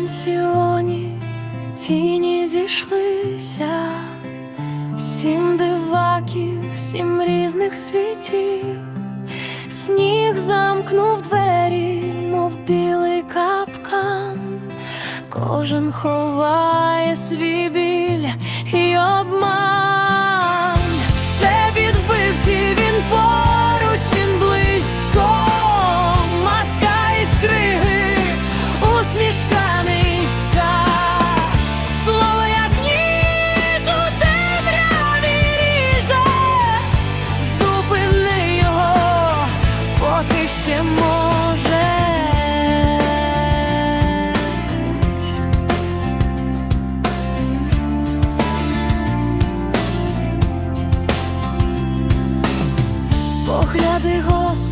пансіоні тіні зійшлися, сім диваків, сім різних світів, сніг замкнув двері, мов білий капкан, кожен ховає свій ще може. Погляди гострі,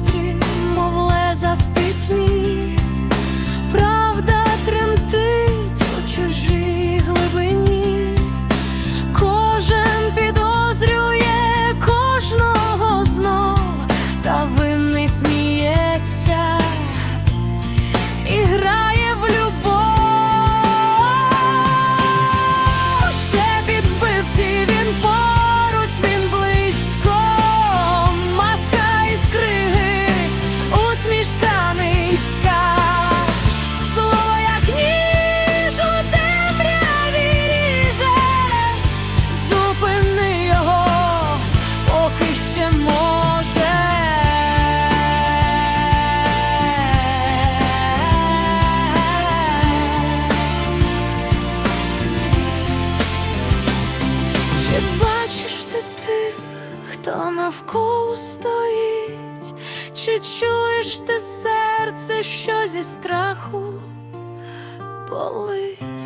Чи бачиш ти ти, хто навколо стоїть? Чи чуєш ти серце, що зі страху болить?